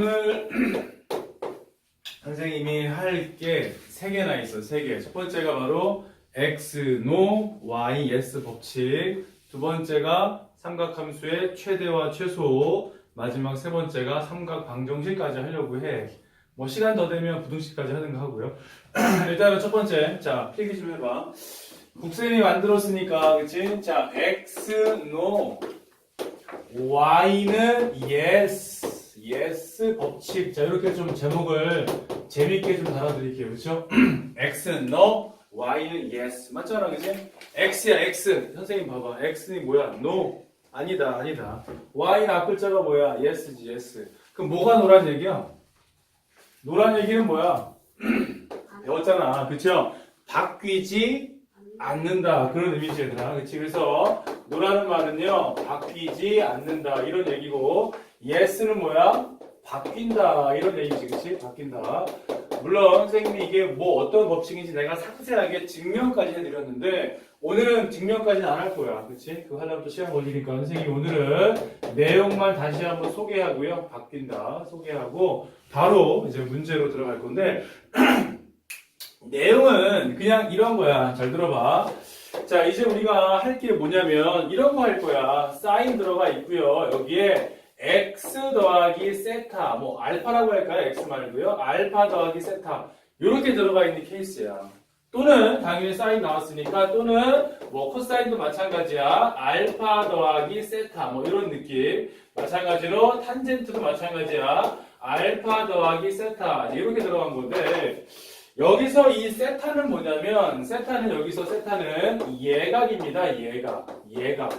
오늘 선생님이 할 게 세 개나 있어, 세 개. 첫 번째가 바로 x, no, y, yes 법칙. 두 번째가 삼각함수의 최대와 최소. 마지막 세 번째가 삼각 방정식까지 하려고 해. 뭐 시간 더 되면 부등식까지 거 하고요. 일단은 첫 번째, 자 필기 좀 해봐. 국쌤이 만들었으니까, 그치? 자, x, no, y는 yes, yes 법칙. 자, 이렇게 좀 제목을 재밌게 좀 달아드릴게요. 그렇죠? x는 no, y는 yes. 맞잖아, 그지? x야, x. 선생님 봐봐. x는 뭐야? no. 아니다, 아니다. y는 앞글자가 뭐야? yes지, yes. 그럼 뭐가 노란 얘기야? 노란 얘기는 뭐야? 배웠잖아. 그쵸? 바뀌지 않는다. 그런 의미지, 얘들아. 그치? 그래서 노라는 말은요, 바뀌지 않는다. 이런 얘기고, yes는 뭐야? 바뀐다. 이런 얘기지, 그치? 바뀐다. 물론, 선생님이 이게 뭐 어떤 법칙인지 내가 상세하게 증명까지 해드렸는데, 오늘은 증명까지는 안 할 거야. 그치? 그거 하려면 또 시간 걸리니까, 선생님이 오늘은 내용만 다시 한번 소개하고요. 바뀐다. 소개하고, 바로 이제 문제로 들어갈 건데, 내용은 그냥 이런 거야. 잘 들어봐. 자, 이제 우리가 할 게 뭐냐면 이런 거 할 거야. 사인 들어가 있고요. 여기에 x 더하기 세타, 뭐 알파라고 할까요? x 말고요. 알파 더하기 세타. 이렇게 들어가 있는 케이스야. 또는 당연히 사인 나왔으니까 또는 뭐 코사인도 마찬가지야. 알파 더하기 세타 뭐 이런 느낌. 마찬가지로 탄젠트도 마찬가지야. 알파 더하기 세타 이렇게 들어간 건데 여기서 이 세타는 뭐냐면 세타는 여기서 세타는 예각입니다. 예각. 예각.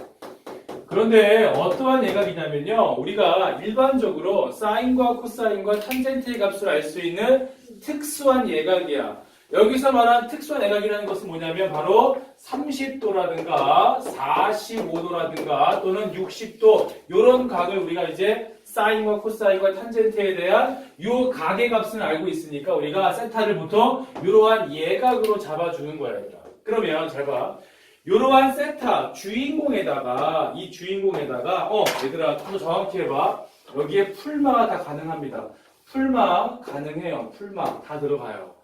그런데 어떠한 예각이냐면요. 우리가 일반적으로 사인과 코사인과 탄젠트의 값을 알 수 있는 특수한 예각이야. 여기서 말한 특수한 예각이라는 것은 뭐냐면 바로 30도라든가 45도라든가 또는 60도 이런 각을 우리가 이제 사인과 코사인과 탄젠트에 대한 요 각의 값을 알고 있으니까 우리가 세타를 보통 이러한 예각으로 잡아주는 거야. 그러면 잘 봐. 이러한 세타 주인공에다가 이 주인공에다가 어 얘들아 좀 더 정확히 해봐. 여기에 풀마가 다 가능합니다. 풀마 가능해요. 풀마 다 들어가요.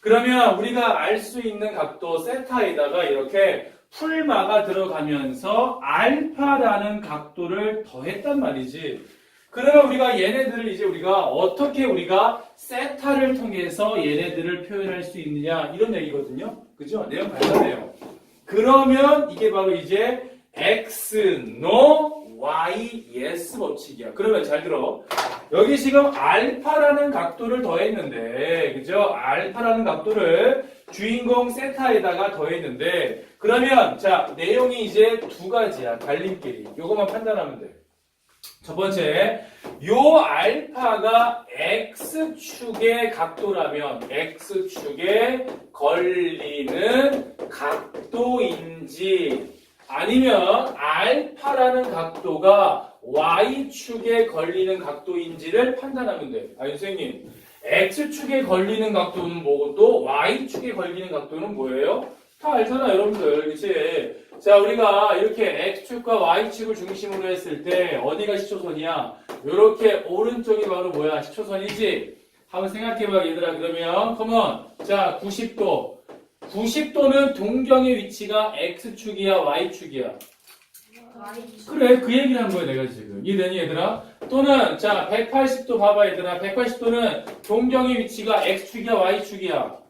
그러면 우리가 알 수 있는 각도 세타에다가 이렇게 풀마가 들어가면서 알파라는 각도를 더했단 말이지. 그러면 우리가 얘네들을 이제 우리가 어떻게 우리가 세타를 통해서 얘네들을 표현할 수 있느냐 이런 얘기거든요. 그죠? 내용 간단해요. 그러면 이게 바로 이제 x no y yes 법칙이야. 그러면 잘 들어. 여기 지금 알파라는 각도를 더했는데, 그죠? 알파라는 각도를 주인공 세타에다가 더했는데, 그러면 자 내용이 이제 두 가지야. 갈림길이. 요것만 판단하면 돼. 첫 번째, 요 알파가 x축의 각도라면 x축에 걸리는 각도인지 아니면 알파라는 각도가 y축에 걸리는 각도인지를 판단하면 돼. 아니 선생님, x축에 걸리는 각도는 뭐고 또 y축에 걸리는 각도는 뭐예요? 다 알잖아 여러분들 그치? 자 우리가 이렇게 x축과 y축을 중심으로 했을 때 어디가 시초선이야? 이렇게 오른쪽이 바로 뭐야? 시초선이지? 한번 생각해봐 얘들아 그러면 컴온 자 90도 90도는 동경의 위치가 x축이야 y축이야 그래 그 얘기를 한 거야 내가 지금 이해되니 얘들아? 또는 자 180도 봐봐 얘들아 180도는 동경의 위치가 x축이야 y축이야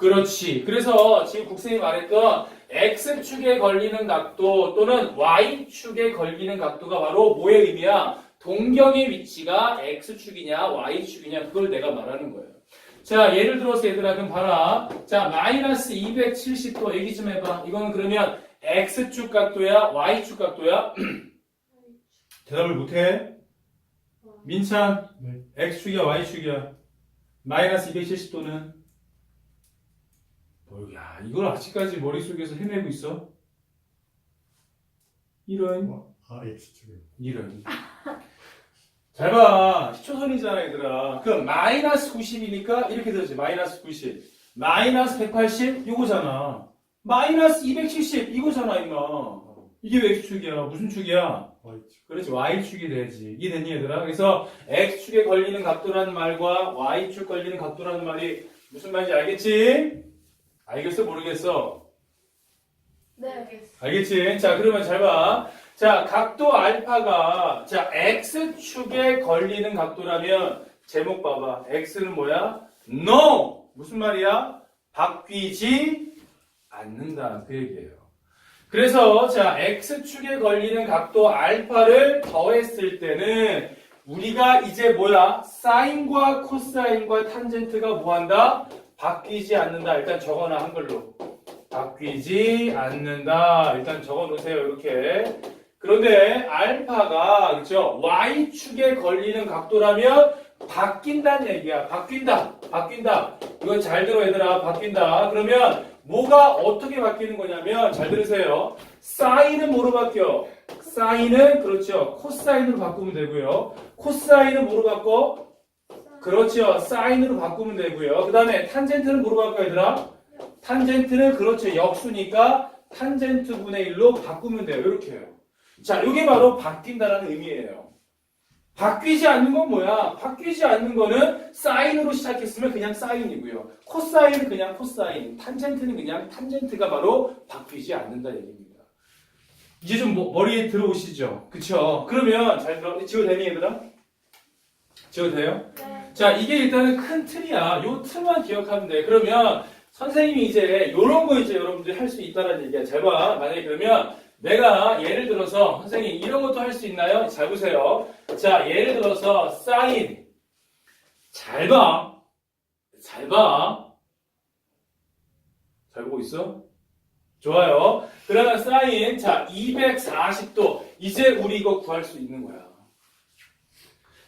그렇지. 그래서 지금 국생이 말했던 X축에 걸리는 각도 또는 Y축에 걸리는 각도가 바로 뭐의 의미야? 동경의 위치가 X축이냐 Y축이냐 그걸 내가 말하는 거예요. 자 예를 들어서 얘들아 그럼 봐라. 자 마이너스 270도 얘기 좀 해봐. 이거는 그러면 X축 각도야 Y축 각도야? 대답을 못해? 민찬 X축이야 Y축이야? 마이너스 270도는? 어, 야, 이걸 아직까지 머릿속에서 헤매고 있어? 이런, 아, X축이요. 이런. 잘 봐. 시초선이잖아, 얘들아. 그럼 마이너스 90이니까 이렇게 되지. 마이너스 90. 마이너스 180, 이거잖아. 마이너스 270, 이거잖아, 임마. 이게 왜 X축이야? 무슨 축이야? Y축. 그렇지, Y축이 돼야지. 이해됐니, 얘들아? 그래서 X축에 걸리는 각도라는 말과 Y축 걸리는 각도라는 말이 무슨 말인지 알겠지? 알겠어, 모르겠어? 네. 알겠지? 자, 그러면 잘 봐. 자, 각도 알파가, 자, X축에 걸리는 각도라면, 제목 봐봐. X는 뭐야? No! 무슨 말이야? 바뀌지 않는다. 그 얘기예요. 그래서, 자, X축에 걸리는 각도 알파를 더했을 때는, 우리가 이제 뭐야? 사인과 코사인과 탄젠트가 뭐 한다? 바뀌지 않는다. 일단 적어놔, 한글로. 바뀌지 않는다. 일단 적어 놓으세요. 이렇게. 그런데 알파가 그렇죠? y축에 걸리는 각도라면 바뀐다는 얘기야. 바뀐다. 바뀐다. 이거 잘 들어 얘들아. 바뀐다. 그러면 뭐가 어떻게 바뀌는 거냐면 잘 들으세요. 사인은 뭐로 바뀌어? 사인은 그렇죠. 코사인으로 바꾸면 되고요. 코사인은 뭐로 바꿔? 그렇죠. 사인으로 바꾸면 되고요. 그 다음에 탄젠트는 뭐로 바꿔 얘들아? 탄젠트는 그렇죠. 역수니까 탄젠트 분의 1로 바꾸면 돼요. 이렇게 해요. 자, 이게 바로 바뀐다라는 의미예요. 바뀌지 않는 건 뭐야? 바뀌지 않는 거는 사인으로 시작했으면 그냥 사인이고요. 코사인은 그냥 코사인, 탄젠트는 그냥 탄젠트가 바로 바뀌지 않는다 얘기입니다. 이제 좀 뭐- 머리에 들어오시죠? 그쵸? 그러면 잘 들어. 지워 되니 얘들아? 지워 돼요? 네. 자, 이게 일단은 큰 틀이야. 요 틀만 기억하면 돼. 그러면 선생님이 이제 요런 거 이제 여러분들이 할 수 있다라는 얘기야. 잘 봐. 만약에 그러면 내가 예를 들어서 선생님 이런 것도 할 수 있나요? 잘 보세요. 자, 예를 들어서 사인. 잘 봐. 잘 봐. 잘 보고 있어? 좋아요. 그러면 사인. 자, 240도. 이제 우리 이거 구할 수 있는 거야.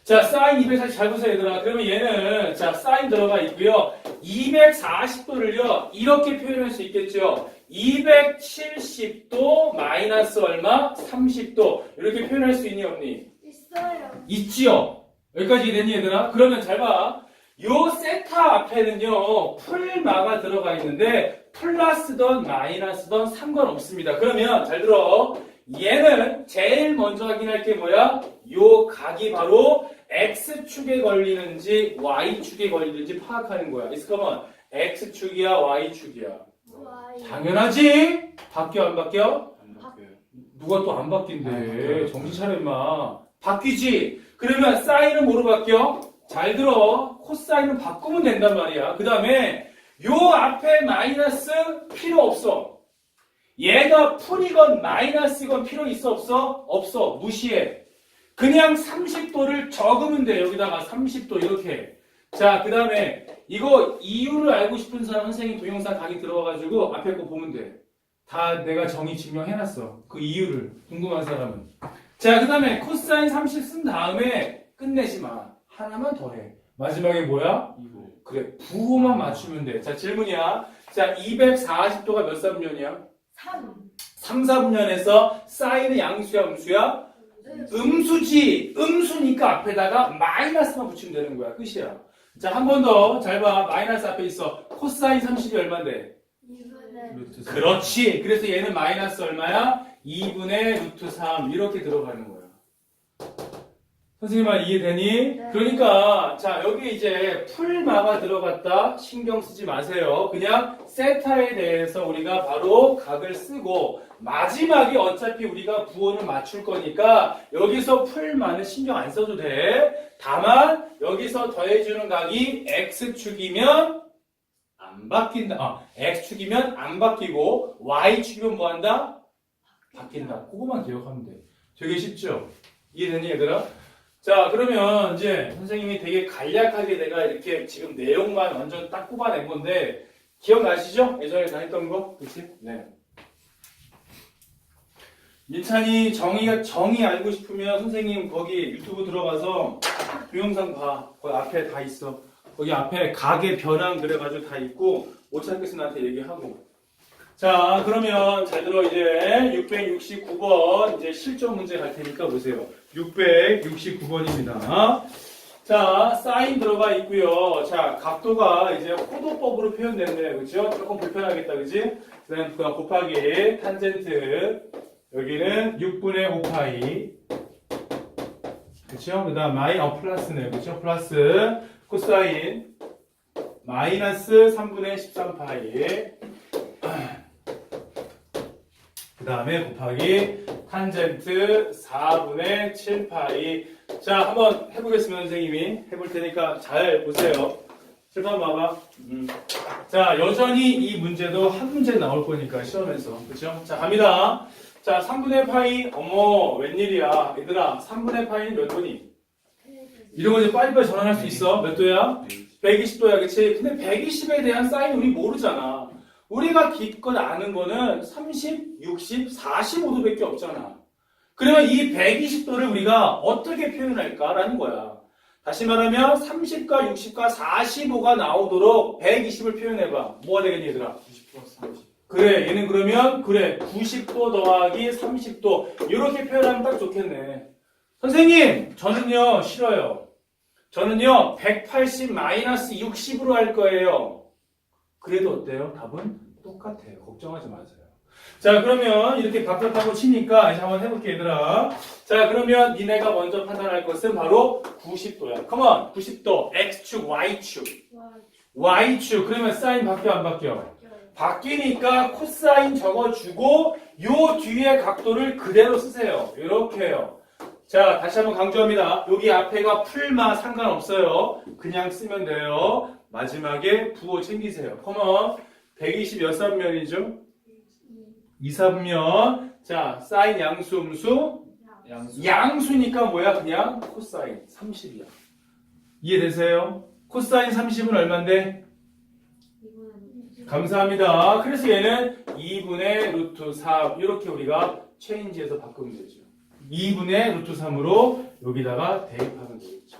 자, 사인 240 잘 보세요, 얘들아. 그러면 얘는, 자, 사인 들어가 있고요. 240도를요, 이렇게 표현할 수 있겠죠. 270도 마이너스 얼마? 30도. 이렇게 표현할 수 있니, 없니? 있어요. 있지요. 여기까지 됐니, 얘들아? 그러면 잘 봐. 요 세타 앞에는요, 풀마가 들어가 있는데, 플러스던 마이너스던 상관없습니다. 그러면 잘 들어. 얘는 제일 먼저 확인할 게 뭐야? 요 각이 바로 X축에 걸리는지 Y축에 걸리는지 파악하는 거야. 있으면 X축이야, Y축이야. 당연하지? 바뀌어, 안 바뀌어? 누가 또안안 바뀐대. 바뀌어요. 정신 차려, 임마. 바뀌지? 그러면 사인은 뭐로 바뀌어? 잘 들어. 코사인은 바꾸면 된단 말이야. 그 다음에 요 앞에 마이너스 필요 없어. 얘가 풀이건 마이너스건 필요 있어 없어? 없어. 무시해. 그냥 30도를 적으면 돼. 여기다가 30도 이렇게. 자, 그 다음에 이거 이유를 알고 싶은 사람 선생님 동영상 강의 들어와가지고 앞에 거 보면 돼. 다 내가 정의 증명해놨어. 그 이유를 궁금한 사람은. 자, 그 다음에 코사인 30 쓴 다음에 끝내지 마. 하나만 더 해. 마지막에 뭐야? 이거. 그래, 부호만 맞추면 돼. 자, 질문이야. 자, 240도가 몇 사분면이야? 3. 3, 4분면에서 사인은 양수야, 음수야? 음수지. 음수니까 앞에다가 마이너스만 붙이면 되는 거야. 끝이야. 자, 한 번 더. 잘 봐. 마이너스 앞에 있어. 코사인 30이 얼만데? 2분의 루트 사. 그렇지. 그래서 얘는 마이너스 얼마야? 2분의 루트 3 이렇게 들어가는 거야. 선생님 말 이해되니? 네. 그러니까 자 여기 이제 풀마가 들어갔다 신경 쓰지 마세요. 그냥 세타에 대해서 우리가 바로 각을 쓰고 마지막에 어차피 우리가 부호는 맞출 거니까 여기서 풀마는 신경 안 써도 돼. 다만 여기서 더해주는 각이 x축이면 안 바뀐다. 아, x축이면 안 바뀌고 y축이면 뭐 한다? 바뀐다. 그거만 기억하면 돼. 되게 쉽죠? 이해되니 얘들아? 자 그러면 이제 선생님이 되게 간략하게 내가 이렇게 지금 내용만 완전 딱 뽑아낸 건데 기억나시죠? 예전에 다 했던 거? 그치? 네. 민찬이 정의가 정의 알고 싶으면 선생님 거기 유튜브 들어가서 동영상 봐. 거기 앞에 다 있어. 거기 앞에 각의 변환 그래가지고 다 있고 나한테 얘기하고. 자 그러면 잘 들어 이제 669번 이제 실전 문제 갈 테니까 보세요. 669번입니다. 자 사인 들어가 있고요. 자 각도가 이제 호도법으로 표현됐네요. 그죠? 조금 불편하겠다, 그지? 그다음 그 곱하기 탄젠트 여기는 6분의 5파이. 그쵸? 그 다음 마이, 어, 플러스네. 그쵸? 플러스 코사인 마이너스 3분의 13파이. 그 다음에 곱하기 탄젠트 4분의 7파이. 자, 한번 해보겠습니다, 선생님이. 해볼 테니까 잘 보세요. 칠판 봐봐. 음. 자, 여전히 이 문제도 한 문제 나올 거니까, 시험에서. 그죠? 자, 갑니다. 자, 3분의 파이. 어머, 웬일이야. 얘들아, 3분의 파이는 몇 도니? 이런 거 이제 빨리빨리 전환할 수 있어. 몇 도야? 120도야, 그치? 근데 120에 대한 사인 우리 모르잖아. 우리가 기껏 아는 거는 30, 60, 45도밖에 없잖아. 그러면 이 120도를 우리가 어떻게 표현할까라는 거야. 다시 말하면 30과 60과 45가 나오도록 120을 표현해봐. 뭐가 되겠니, 얘들아? 90 플러스 30. 그래, 얘는 그러면, 그래, 90도 더하기 30도. 이렇게 표현하면 딱 좋겠네. 선생님, 저는요, 싫어요. 저는요, 180 마이너스 60으로 할 거예요. 그래도 어때요? 답은 똑같아요. 걱정하지 마세요. 자, 그러면 이렇게 바깥하고 치니까 이제 한번 해볼게, 얘들아. 자, 그러면 니네가 먼저 판단할 것은 바로 90도야. 컴온, 90도. X축, Y축. Y축. 그러면 사인 바뀌어, 안 바뀌어? 바뀌니까 코사인 적어주고 요 뒤에 각도를 그대로 쓰세요. 이렇게요. 자, 다시 한번 강조합니다. 여기 앞에가 풀마 상관없어요. 그냥 쓰면 돼요. 마지막에 부호 챙기세요. 컴온. 120몇 삼면이죠? 2, 3면. 자, 사인 양수, 음수. 양수. 양수니까 뭐야? 그냥 코사인 30이야. 이해되세요? 코사인 30은 얼만데? 감사합니다. 그래서 얘는 2분의 루트 3 이렇게 우리가 체인지해서 바꾸면 되죠. 2분의 루트 3으로 여기다가 대입하면 되겠죠.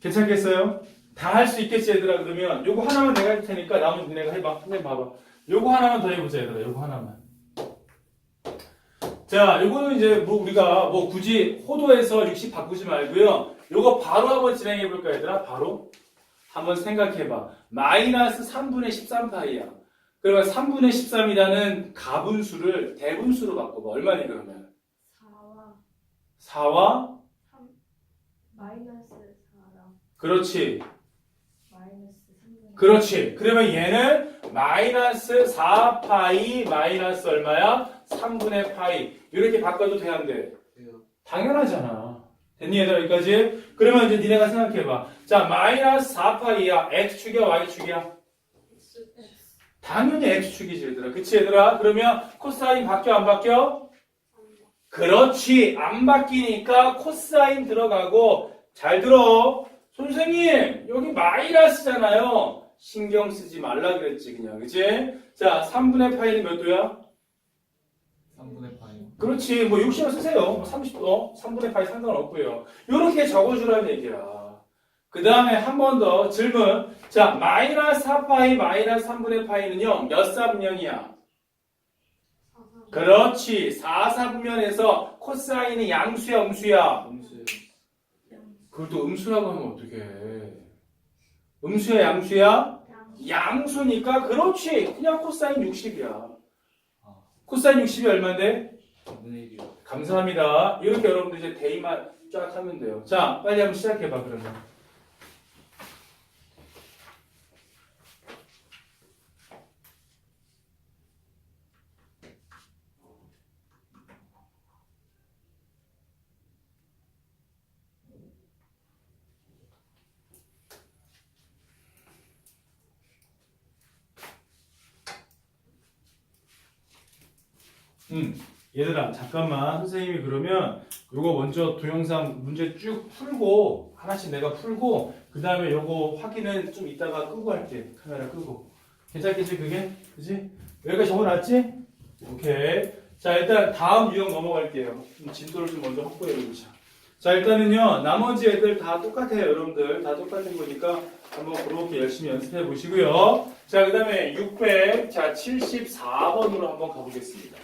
괜찮겠어요? 다 할 수 있겠지 얘들아 그러면 요거 하나만 내가 할 테니까 나머지 내가 해봐. 선생님 봐봐. 요거 하나만 더 해보자 얘들아. 요거 하나만. 자, 요거는 이제 뭐 우리가 뭐 굳이 호도에서 60 바꾸지 말고요. 요거 바로 한번 진행해 볼까 얘들아? 바로 한번 생각해봐. 마이너스 3분의 13파이야. 그러면 3분의 13이라는 가분수를 대분수로 바꿔봐. 얼마니 그러면? 4와 4와 3 마이너스 4랑 그렇지. 마이너스 3분 그렇지. 그러면 얘는 마이너스 4파이 마이너스 얼마야? 3분의 파이. 이렇게 바꿔도 돼, 안 돼? 당연하잖아. 됐니, 얘들아, 여기까지? 그러면 이제 니네가 생각해봐. 자, 마이너스 4파이야. X축이야, Y축이야? 당연히 X축이지, 얘들아. 그치, 얘들아? 그러면 코사인 바뀌어, 안 바뀌어? 그렇지. 안 바뀌니까 코사인 들어가고, 잘 들어. 선생님, 여기 마이너스잖아요. 신경 쓰지 말라 그랬지, 그냥. 그치? 자, 3분의 파이는 몇 도야? 3분의 파이. 그렇지. 뭐 60을 쓰세요. 30도, 3분의 파이 상관없고요. 이렇게 적어주라는 얘기야. 그 다음에 한 번 더 질문. 자, 마이너스 4파이 마이너스 3분의 파이는요, 몇 사분면이야? 그렇지. 4, 4분면에서 코사인이 양수야, 음수야? 음수. 그걸 또 음수라고 하면 어떡해. 음수야, 양수야? 양수니까, 그렇지. 그냥 코사인 60이야. 코사인 60이 얼마인데? 3분의 1이요. 감사합니다. 이렇게 여러분들 이제 대입만 쫙 하면 돼요. 자, 빨리 한번 시작해봐, 그러면. 음, 얘들아, 잠깐만. 선생님이 그러면 요거 먼저 동영상 문제 쭉 풀고 하나씩 내가 풀고 그 다음에 요거 확인은 좀 이따가 끄고 할게. 카메라 끄고. 괜찮겠지 그게? 그지? 여기까지 적어놨지? 오케이. 자 일단 다음 유형 넘어갈게요. 좀 진도를 좀 먼저 확보해 보자. 자 일단은요 나머지 애들 다 똑같아요 여러분들. 다 똑같은 거니까 한번 그렇게 열심히 연습해 보시고요. 자 그 다음에 600자 74번으로 한번 가보겠습니다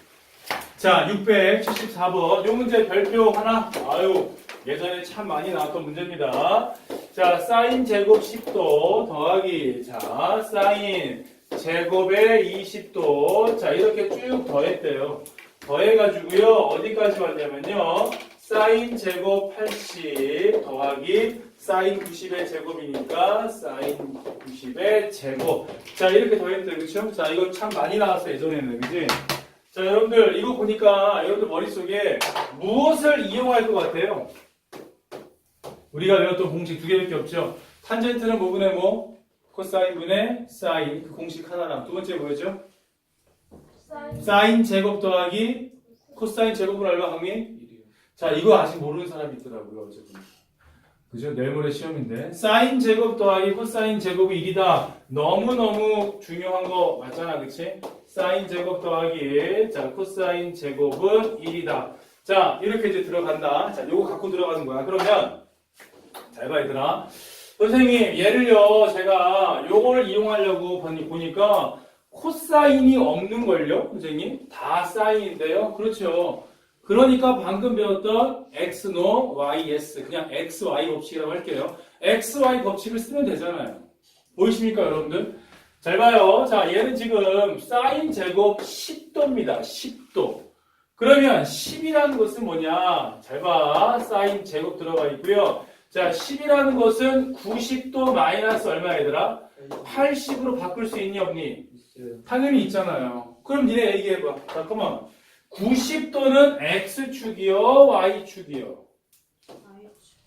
자, 674번. 요 문제 별표 하나. 아유, 예전에 참 많이 나왔던 문제입니다. 자, 사인 제곱 10도 더하기. 자, 사인 제곱에 20도. 자, 이렇게 쭉 더했대요. 더해가지고요. 어디까지 왔냐면요. 사인 제곱 80 더하기 사인 90의 제곱이니까 사인 90의 제곱. 자, 이렇게 더했대. 그쵸? 자, 이거 참 많이 나왔어, 예전에는. 그지? 자, 여러분들, 이거 보니까 여러분들 머릿속에 무엇을 이용할 것 같아요? 우리가 외웠던 공식 두 개밖에 없죠? 탄젠트는 뭐분의 뭐? 코사인분의 사인. 그 공식 하나랑. 두 번째 뭐였죠? 사인 제곱 더하기 코사인 얼마 강미? 1이요. 자, 이거 아직 모르는 사람이 있더라고요, 어쨌든. 그죠? 내일 모레 시험인데. 사인 제곱 더하기 코사인 제곱이 1이다. 너무너무 중요한 거 맞잖아, 그치? 사인 제곱 더하기, 자, 코사인 제곱은 1이다. 자, 이렇게 이제 들어간다. 자, 요거 갖고 들어가는 거야. 그러면, 잘 봐, 얘들아. 선생님, 얘를요, 제가 요걸 이용하려고 보니- 보니까 코사인이 없는 걸요, 선생님? 다 사인인데요. 그렇죠. 그러니까 방금 배웠던 x, no, y, s 그냥 x, y 법칙이라고 할게요. x, y 법칙을 쓰면 되잖아요. 보이십니까, 여러분들? 잘 봐요. 자, 얘는 지금 사인 제곱 10도입니다. 10도. 그러면 10이라는 것은 뭐냐? 잘 봐. 사인 제곱 들어가 있고요. 자, 10이라는 것은 90도 마이너스 얼마 얘들아? 80으로 바꿀 수 있니 없니? 당연히 있잖아요. 그럼 니네 얘기해봐. 잠깐만. 90도는 X축이요? Y축이요?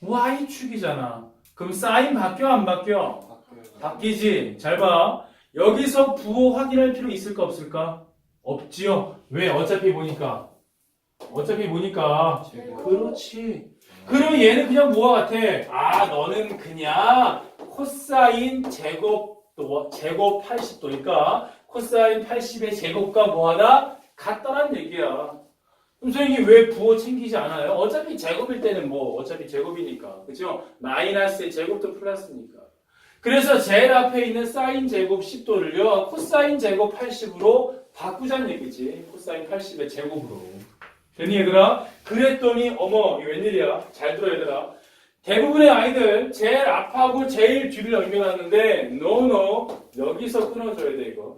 Y축이잖아. 그럼 사인 바뀌어? 안 바뀌어? 바뀌지. 잘 봐. 여기서 부호 확인할 필요 있을까 없을까? 없지요. 왜? 어차피 보니까. 어차피 보니까. 그렇지. 그러면 얘는 그냥 뭐가 같아? 아, 너는 그냥 코사인 제곱, 또 제곱 80도니까 코사인 80의 제곱과 뭐하다? 같다란 얘기야. 그럼 선생님 왜 부호 챙기지 않아요? 어차피 제곱일 때는 뭐, 어차피 제곱이니까. 그죠? 마이너스의 제곱도 플러스니까. 그래서 제일 앞에 있는 사인 제곱 10도를요, 코사인 제곱 80으로 바꾸자는 얘기지. 코사인 80의 제곱으로. 되니 얘들아? 그랬더니 어머 이거 웬일이야 잘 들어 얘들아 대부분의 아이들 제일 앞하고 제일 뒤를 연결하는데 노노 여기서 끊어줘야 돼 이거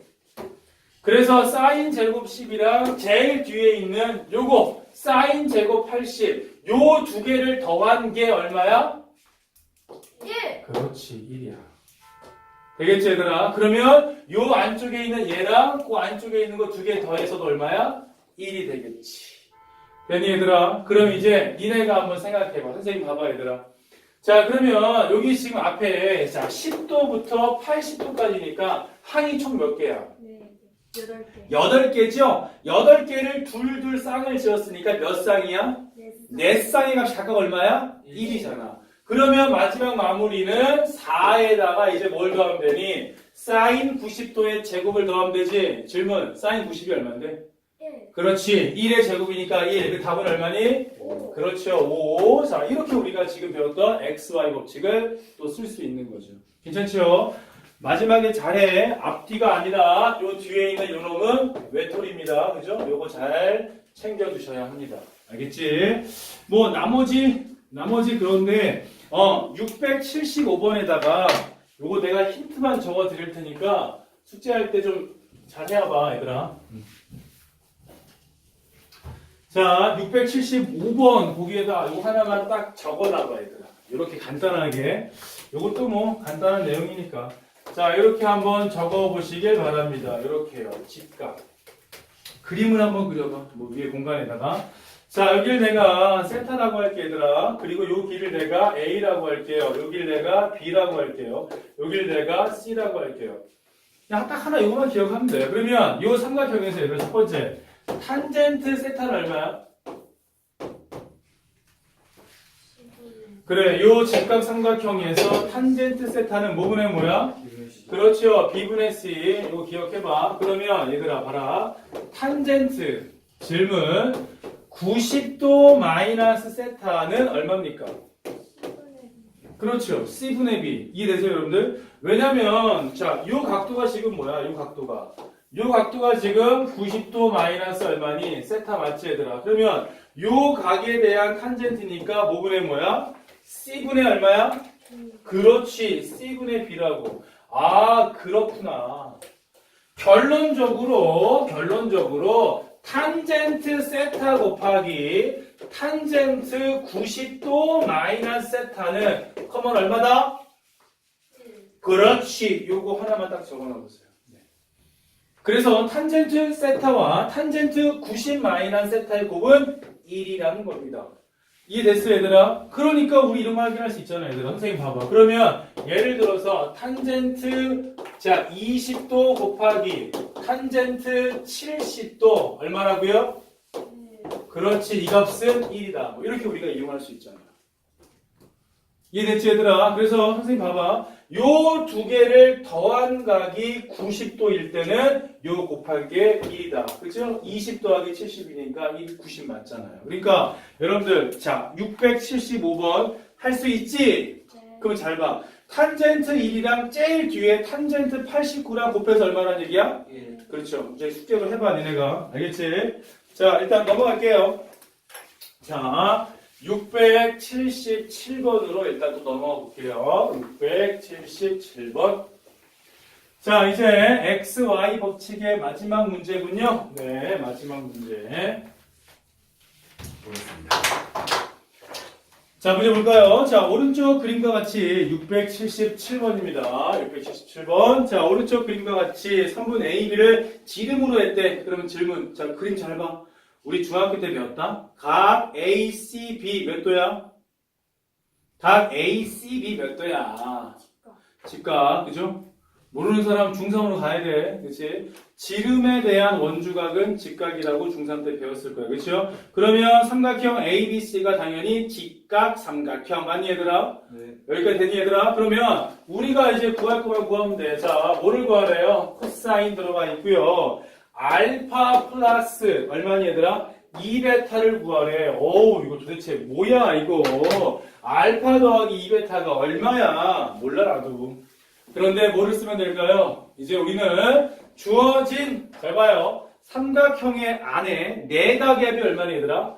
그래서 사인 제곱 10이랑 제일 뒤에 있는 요거 사인 제곱 80 요 두 개를 더한 게 얼마야? 1 그렇지 1이야 되겠지 얘들아 그러면 요 안쪽에 있는 얘랑 그 안쪽에 있는 거 두 개 더해서도 얼마야? 1이 되겠지 되니 얘들아 그럼 이제 니네가 한번 생각해봐 선생님 봐봐 얘들아 자 그러면 여기 지금 앞에 자 10도부터 80도까지니까 항이 총 몇 개야? 네, 8개 8개죠? 8개를 둘둘 쌍을 지었으니까 몇 쌍이야? 네, 4쌍의 값이 각각 얼마야? 1이잖아. 그러면 마지막 마무리는 4에다가 이제 뭘 더하면 되니? 사인 90도의 제곱을 더하면 되지? 질문, 사인 90이 얼만데? 1 그렇지. 1의 제곱이니까 1. 그 답은 얼마니? 5 그렇죠. 5. 자, 이렇게 우리가 지금 배웠던 XY 법칙을 또 쓸 수 있는 거죠. 괜찮죠? 마지막에 잘해. 앞뒤가 아니라 요 뒤에 있는 요 놈은 외톨입니다. 그죠? 요거 잘 챙겨주셔야 합니다. 알겠지? 뭐, 나머지, 나머지 그런데, 어, 675번에다가 요거 내가 힌트만 적어 드릴 테니까 숙제할 때좀잘 해봐, 얘들아. 자, 675번 거기에다 요거 하나만 딱 적어놔봐, 얘들아. 이렇게 간단하게. 요것도 뭐 간단한 내용이니까. 자, 이렇게 한번 적어보시길 바랍니다. 이렇게요. 직각. 그림을 한번 그려봐. 뭐 위에 공간에다가. 자, 여기를 내가 세타라고 할게, 얘들아. 그리고 요 길을 내가 A라고 할게요. 여기를 내가 B라고 할게요. 여기를 내가 C라고 할게요. 야, 딱 하나 요거만 기억하면 돼. 그러면 요 삼각형에서 얘들 첫 번째. 탄젠트 세타는 얼마야? 그래, 요 직각 삼각형에서 탄젠트 세타는 뭐분의 뭐야? 그렇죠. B분의 C. 이거 기억해봐. 그러면 얘들아 봐라. 탄젠트 질문 90도 마이너스 세타는 얼마입니까? 그렇죠. C분의 B. 이해되세요, 여러분들? 왜냐면, 자, 요 각도가 지금 뭐야, 요 각도가. 요 각도가 지금 90도 마이너스 얼마니? 세타 맞지, 얘들아? 그러면, 요 각에 대한 탄젠트니까 뭐분의 뭐야? C분의 얼마야? 그렇지. C분의 B라고. 아, 그렇구나. 결론적으로, 결론적으로, 탄젠트 세타 곱하기 탄젠트 90도 마이너스 세타는 커먼 얼마다? 1. 그렇지. 요거 하나만 딱 적어놔보세요. 네. 그래서 탄젠트 세타와 탄젠트 90 마이너스 세타의 곱은 1이라는 겁니다. 이해됐어 얘들아? 그러니까 우리 이런 거 확인할 수 있잖아 얘들아. 선생님 봐봐. 그러면 예를 들어서 탄젠트 자 20도 곱하기 탄젠트 70도 얼마라고요? 1. 그렇지 이 값은 1이다. 뭐 이렇게 우리가 이용할 수 있잖아요. 이해됐지 얘들아? 그래서 선생님 봐봐. 요 두 개를 더한 각이 90도일 때는 요게 1이다. 그죠? 20 더하기 70이니까 1, 90 맞잖아요. 그러니까 여러분들 자 675번 할 수 있지? 네. 그럼 잘 봐. 탄젠트 1이랑 제일 뒤에 탄젠트 89랑 곱해서 얼마란 얘기야? 1. 그렇죠. 이제 숙제를 해봐, 니네가. 알겠지? 자, 일단 넘어갈게요. 자, 677번으로 일단 또 넘어가 볼게요. 677번. 자, 이제 XY 법칙의 마지막 문제군요. 네, 마지막 문제. 보겠습니다. 자, 문제 볼까요? 자, 오른쪽 그림과 같이 677번입니다. 677번. 자, 오른쪽 그림과 같이 3분 A, B를 지름으로 했대. 그러면 질문. 자, 그림 잘 봐. 우리 중학교 때 배웠다. 각 ACB 몇 도야? 각 ACB 몇 도야? 직각, 그죠? 모르는 사람 중3으로 가야 돼. 그치? 지름에 대한 원주각은 직각이라고 중3 때 배웠을 거야. 그쵸? 그러면 삼각형 ABC가 당연히 직각 삼각형. 맞니, 얘들아? 네. 여기까지 되니, 얘들아? 그러면 우리가 이제 구할 거면 구하면 돼. 자, 뭐를 구하래요? 코사인 들어가 있고요. 알파 플러스, 얼마니, 얘들아? 2베타를 구하래. 어우, 이거 도대체 뭐야, 이거. 알파 더하기 2베타가 얼마야? 몰라, 나도. 그런데 뭐를 쓰면 될까요? 이제 우리는 주어진, 잘 봐요. 삼각형의 안에 내각압이 얼마나 얘들아?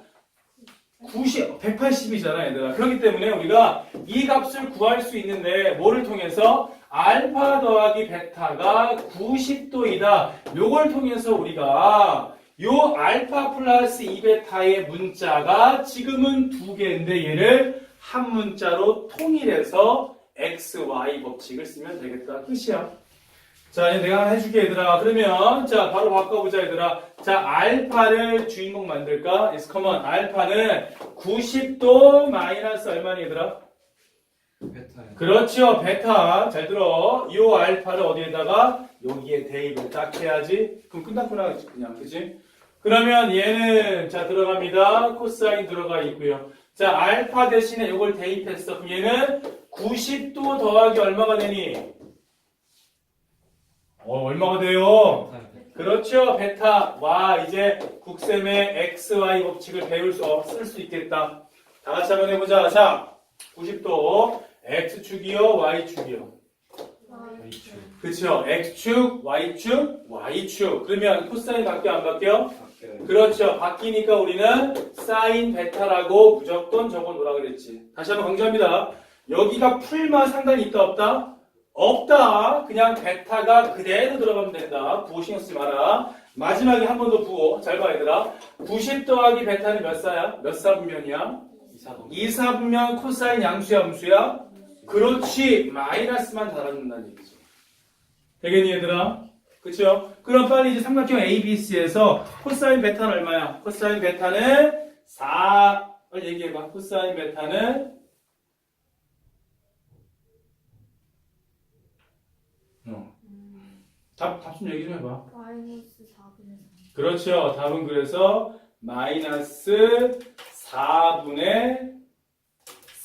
90, 180이잖아 얘들아. 그렇기 때문에 우리가 이 값을 구할 수 있는데 뭐를 통해서? 알파 더하기 베타가 90도이다. 요걸 통해서 우리가 요 알파 플러스 2베타의 문자가 지금은 두 개인데 얘를 한 문자로 통일해서 XY 법칙을 쓰면 되겠다. 끝이야. 자, 이제 내가 해줄게, 얘들아. 그러면, 자, 바로 바꿔보자, 얘들아. 자, 알파를 주인공 만들까? is common. 알파는 90도 마이너스 얼마니, 얘들아? 베타요. 그렇죠, 베타. 잘 들어. 이 알파를 어디에다가? 여기에 대입을 딱 해야지. 그럼 끝났구나, 그냥. 그지? 그러면 얘는, 자, 들어갑니다. 코사인 들어가 있고요. 자, 알파 대신에 이걸 대입했어. 그럼 얘는 90도 더하기 얼마가 되니? 어, 얼마가 돼요? 그렇죠, 베타. 와, 이제 국셈의 XY 법칙을 배울 수, 어, 쓸수 있겠다. 다 같이 한번 해보자. 자, 90도. X축이요, Y축이요. Y축. 그쵸. X축, Y축, Y축. 그러면 코사인 바뀌어, 안 바뀌어? 바뀌어요. 그렇죠. 바뀌니까 우리는 사인 베타라고 무조건 적어 놓으라 그랬지. 다시 한번 강조합니다. 여기가 풀만 상관이 있다, 없다? 없다. 그냥 베타가 그대로 들어가면 된다. 부호 신경 쓰지 마라. 마지막에 한 번 더 부호. 잘 봐, 얘들아. 90 더하기 베타는 몇 사야? 몇 사분면이야? 2사분. 2사분면 코사인 양수야, 음수야? 그렇지. 마이너스만 달아준다는 얘기죠. 되겠니, 얘들아? 그쵸? 그럼 빨리 이제 삼각형 ABC에서 코사인 베타는 얼마야? 코사인 베타는 4. 빨리 얘기해봐. 코사인 베타는 어. 답, 답 좀 얘기 좀 해봐. 마이너스 4분의 3. 그렇죠. 답은 그래서 마이너스 4분의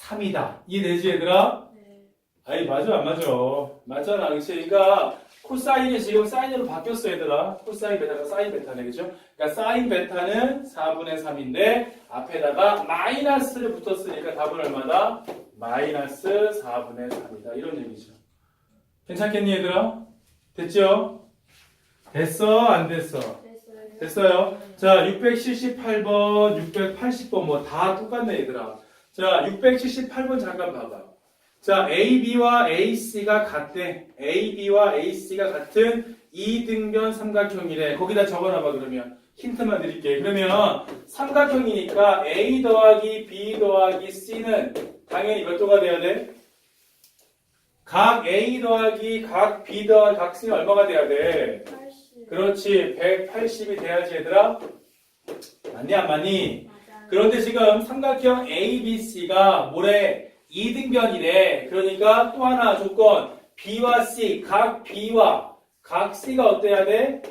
3이다. 이해되지, 얘들아? 네. 아이 맞아 안 맞아? 맞잖아 그치? 그러니까 코사인이 지금 사인으로 바뀌었어 얘들아. 코사인 베타가 사인 베타네 그죠? 그러니까 사인 베타는 4분의 3인데 앞에다가 마이너스를 붙었으니까 답은 얼마다? 마이너스 4분의 3이다. 이런 얘기죠. 괜찮겠니 얘들아? 됐죠? 됐어? 안 됐어? 됐어요. 됐어요? 자 678번 680번 뭐 다 똑같네 얘들아. 자 678번 잠깐 봐봐 자, AB와 AC가 같대. AB와 AC가 같은 이등변 삼각형이래. 거기다 적어놔봐, 그러면. 힌트만 드릴게. 그러면 삼각형이니까 A 더하기 B 더하기 C는 당연히 몇 도가 돼야 돼? 각 A 더하기 각 B 더하기 각 C는 얼마가 돼야 돼? 80. 그렇지. 180이 돼야지, 얘들아. 맞니, 안 맞니? 맞아요. 그런데 지금 삼각형 ABC가 모래 2등변이래. 그러니까 또 하나 조건 B와 C, 각 B와 각 C가 어때야 돼?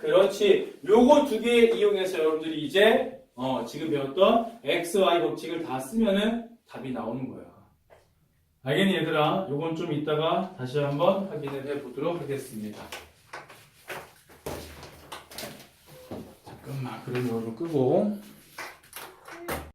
그렇지. 요거 두 개 이용해서 여러분들이 이제 어, 지금 배웠던 XY 법칙을 다 쓰면은 답이 나오는 거야. 알겠니 얘들아? 요건 좀 이따가 다시 한번 확인을 해 보도록 하겠습니다. 잠깐만 그럼 이거 끄고